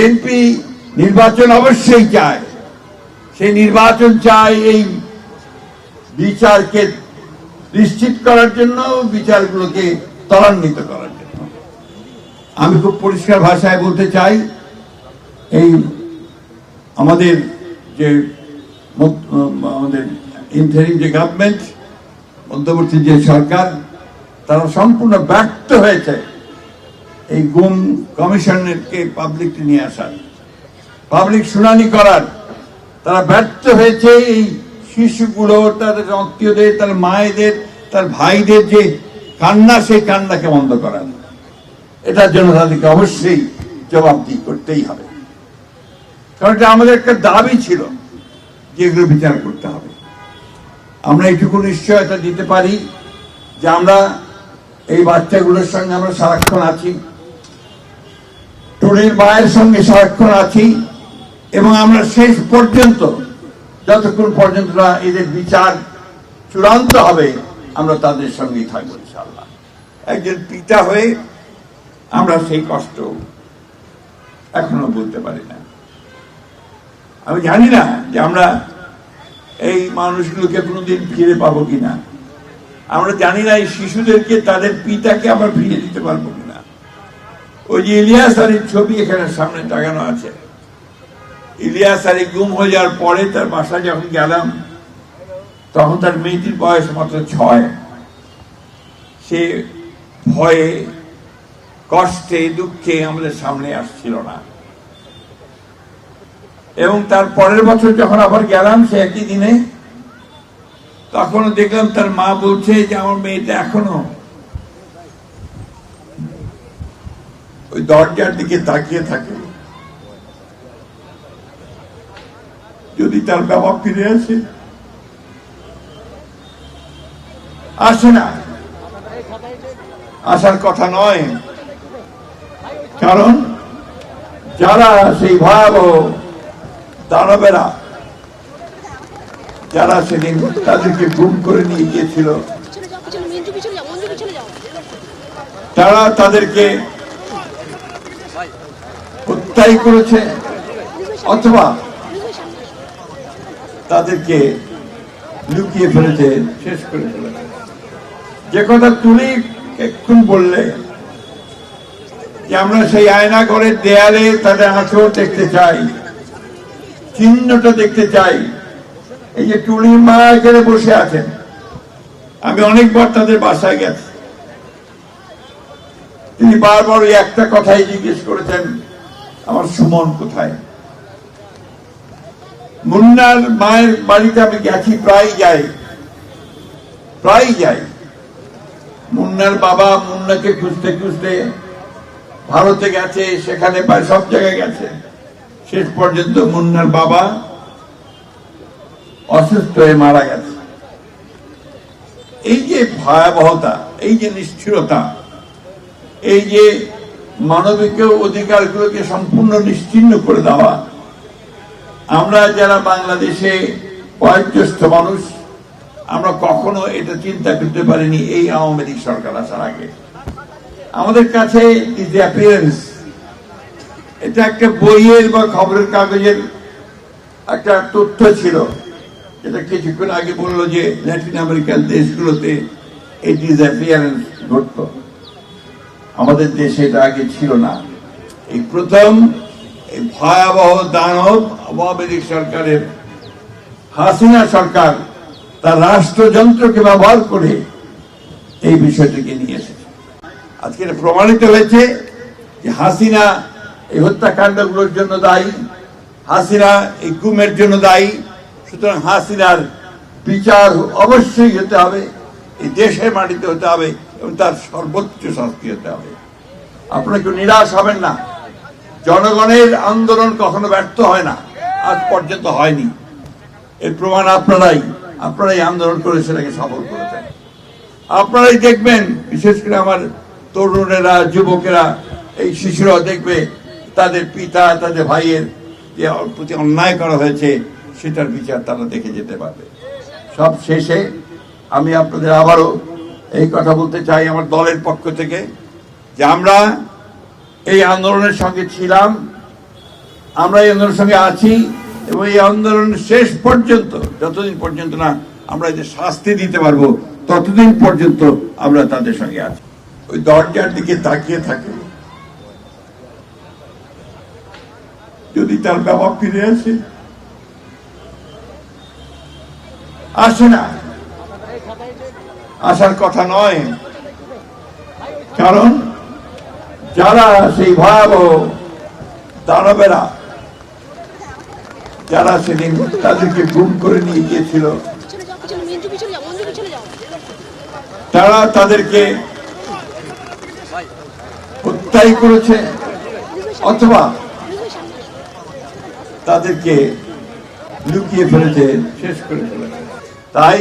BNP নির্বাচন অবশ্যই চায়। সেই নির্বাচন চায় এই বিচারকে নিশ্চিত করার জন্য, বিচারগুলোকে ত্বরান্বিত করার জন্য। আমি খুব পরিষ্কার ভাষায় বলতে চাই, এই আমাদের যে আমাদের ইন্টারিম যে গভর্নমেন্ট মধ্যবর্তী যে সরকার, তারা সম্পূর্ণ ব্যর্থ হয়েছে। এই গুম কমিশনকে পাবলিক নিয়ে আসার। পাবলিক শুনানি করার। তারা ব্যর্থ হয়েছে এই শিশুগুলো, তাদের আত্মীয়দের তার মায়েদের, তার ভাইদের যে কান্না, সেই কান্নাকে বন্ধ করার। এটার জন্য তাদেরকে অবশ্যই জবাবদি করতেই হবে। কারণ এটা আমাদের একটা দাবি ছিল যে এগুলো বিচার করতে হবে। আমরা এইটুকু নিশ্চয়তা দিতে পারি যে আমরা এই বাচ্চাগুলোর সঙ্গে আমরা সারাক্ষণ আছি। টুরির মায়ের সঙ্গে সারাক্ষণ আছি এবং আমরা শেষ পর্যন্ত, যতক্ষণ পর্যন্ত না এদের বিচার চূড়ান্ত হবে, আমরা তাদের সঙ্গেই থাকব ইনশাল্লাহ একজন পিতা হয়ে আমরা সেই কষ্ট এখনও বলতে পারি না। আমি জানি না যে আমরা এই মানুষগুলোকে কোনোদিন ফিরে পাবো কিনা। আমরা জানি না এই শিশুদেরকে, তাদের পিতাকে আবার ফিরে দিতে পারব ওই যে ইলিয়াস আলীর ছবি এখানে সামনে টাঙানো আছে। ইলিয়াস আলী গুম হয়ে যাওয়ার পরে তার বাসায় যখন গেলাম, তখন তার মেয়েটির বয়স মাত্র ছয়। সে ভয়ে, কষ্টে, দুঃখে আমাদের সামনে আসছিল না। এবং তার পরের বছর যখন আবার গেলাম সে একই দিনে তখন দেখলাম তার মা বলছে যে, আমার মেয়েটা এখনও ওই দরজার দিকে তাকিয়ে থাকে। যদি তার বাবা ফিরে আসে? আসে না। আসার কথা নয়। কারণ যারা সেই ভয়াবহ দানবেরা যারা সেদিন তাদেরকে গুম করে নিয়ে গিয়েছিল তারা যাও হত্যাই করেছে, অথবা তাদেরকে লুকিয়ে ফেলেছে, শেষ করে ফেলেছে। যে কথা তুলি এক্ষুন বললে, যে আমরা সেই আয়না ঘরের দেয়ালে তাদের আঁচড় দেখতে চাই, চিহ্নটা দেখতে চাই। এই যে টুলির মা এখানে বসে আছেন, আমি অনেকবার তাদের বাসায় গেছি। তিনি বারবার ওই একটা কথাই জিজ্ঞেস করেছেন আমার সুমন কোথায়? মুন্নার মায়ের বাড়িতে আমি গেছি প্রায় যাই। প্রায় যাই। মুন্নার বাবা মুন্নাকে খুঁজতে খুঁজতে ভারতে গেছে, সেখানে প্রায় সব জায়গায় গেছে। শেষ পর্যন্ত মুন্নার বাবা অসুস্থ হয়ে মারা গেছে। এই যে ভয়াবহতা, এই যে নিষ্ঠুরতা, এই যে মানবিক অধিকারগুলোকে সম্পূর্ণ নিশ্চিন্ন করে দেওয়া। আমরা যারা বাংলাদেশে বয়োজ্যেষ্ঠ মানুষ, আমরা কখনো এটা চিন্তা করতে পারিনি এই আওয়ামী লীগ সরকার আসার আগে। আমাদের কাছে অ্যাপিয়ারেন্স এটা একটা বইয়ের বা খবরের কাগজের একটা তথ্য ছিল, যেটা কিছুক্ষণ আগে বলল যে ল্যাটিন আমেরিকান দেশগুলোতে এই ডিসঅ্যাপিয়ারেন্স ঘটতো। আমাদের দেশে এটা আগে ছিল না। এই প্রথম এই ভয়াবহ দানব আওয়ামী লীগ সরকারের, হাসিনা সরকার তার রাষ্ট্রযন্ত্রকে ব্যবহার করে এই বিষয়টিকে নিয়ে এসেছে। আজকে এটা প্রমাণিত হয়েছে যে হাসিনা এই হত্যাকাণ্ডগুলোর জন্য দায়ী, হাসিনা এই গুমের জন্য দায়ী, সুতরাং হাসিনার বিচার অবশ্যই হতে হবে। এই দেশের মাটিতে হতে হবে এবং তার সর্বোচ্চ শাস্তি হতে হবে। আপনারা কেউ নিরাশ হবেন না। জনগণের আন্দোলন কখনো ব্যর্থ হয় না। আজ পর্যন্ত হয়নি। এর প্রমাণ আপনারাই। আপনারাই আন্দোলন করে সেটাকে সফল করেছেন। আপনারাই দেখবেন, বিশেষ করে আমার তরুণেরা, যুবকেরা, এই শিশুরা দেখবে, তাদের পিতা, তাদের ভাইয়ের যে প্রতি অন্যায় করা হয়েছে, সেটার বিচার তারা দেখে যেতে পারবে। সব শেষে আমি আপনাদের আবারও এই কথা বলতে চাই আমার দলের পক্ষ থেকে যে আমরা এই আন্দোলনের সঙ্গে ছিলাম, আমরা এই আন্দোলনের সঙ্গে আছি এবং এই আন্দোলন শেষ পর্যন্ত, যতদিন পর্যন্ত না আমরা যে শাস্তি দিতে পারব, ততদিন পর্যন্ত আমরা তাদের সঙ্গে আছি। ওই দরজার দিকে তাকিয়ে থাকে। যদি তার বাবা ফিরে আসে আসে না। আসার কথা নয়। কারণ যারা সেই ভয়াবহ দানবেরা, যারা সেদিন তাদেরকে গুম করে নিয়ে গিয়েছিল, তারা তাদেরকে হত্যাই করেছে, অথবা তাদেরকে লুকিয়ে ফেলেছে, শেষ করে ফেলেছে। তাই